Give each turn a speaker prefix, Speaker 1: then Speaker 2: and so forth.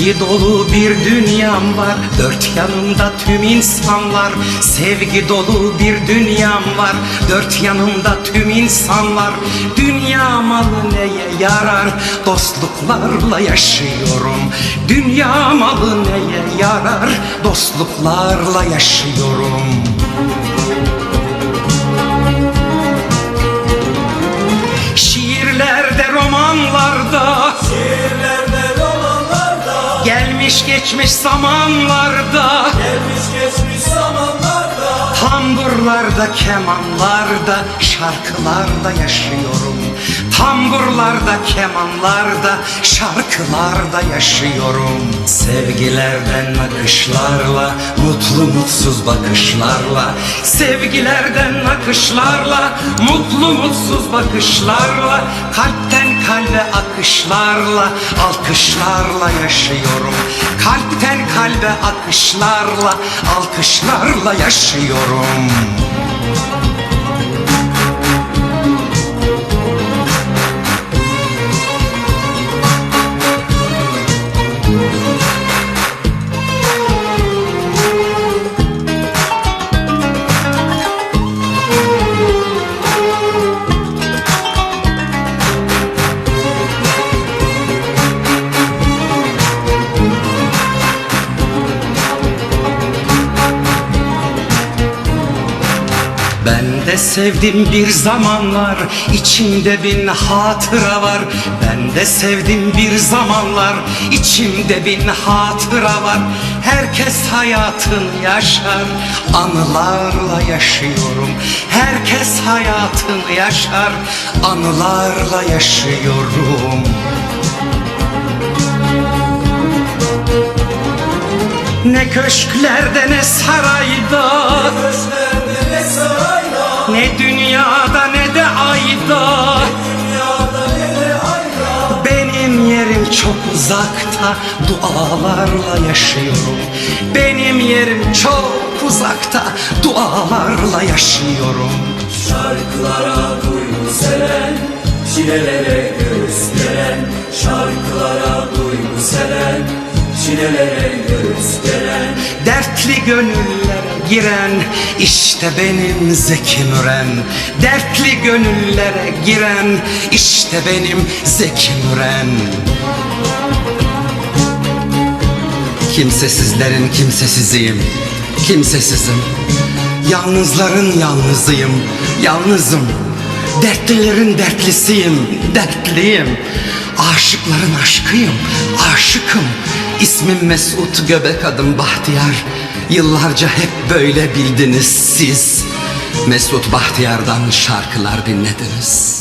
Speaker 1: Sevgi dolu bir dünyam var. Dört yanımda tüm insanlar. Sevgi dolu bir dünyam var. Dört yanımda tüm insanlar. Dünya malı neye yarar? Dostluklarla yaşıyorum. Dünya malı neye yarar? Dostluklarla yaşıyorum Gelmiş geçmiş zamanlarda.
Speaker 2: Gelmiş geçmiş zamanlarda.
Speaker 1: Tamburlarda, kemanlarda, şarkılarda yaşıyorum. Tamburlarda, kemanlarda, şarkılarda yaşıyorum. Sevgilerden akışlarla, mutlu mutsuz bakışlarla. Sevgilerden akışlarla, mutlu mutsuz bakışlarla. Kalpten kalbe akışlarla, alkışlarla yaşıyorum. Kalpten kalbe akışlarla, alkışlarla yaşıyorum Ben de sevdim bir zamanlar içimde bin hatıra var. Ben de sevdim bir zamanlar içimde bin hatıra var. Herkes hayatını yaşar anılarla yaşıyorum. Herkes hayatını yaşar anılarla yaşıyorum. Ne köşklerde ne sarayda çok uzakta Dualarla yaşıyorum. Benim yerim çok uzakta Dualarla yaşıyorum.
Speaker 2: Şarkılara duygu seren Çilelere göğüs geren Şarkılara duygu seren Çilelere göğüs geren
Speaker 1: Dertli gönüllere giren işte benim Zeki Müren. Dertli gönüllere giren işte benim Zeki Müren Kimsesizlerin kimsesiziyim Kimsesizim. Yalnızların yalnızıyım Yalnızım. Dertlilerin dertlisiyim Dertliyim. Aşıkların aşkıyım Aşıkım. İsmim Mesut Göbek adım Bahtiyar. Yıllarca hep böyle bildiniz siz. Mesut Bahtiyar'dan şarkılar dinlediniz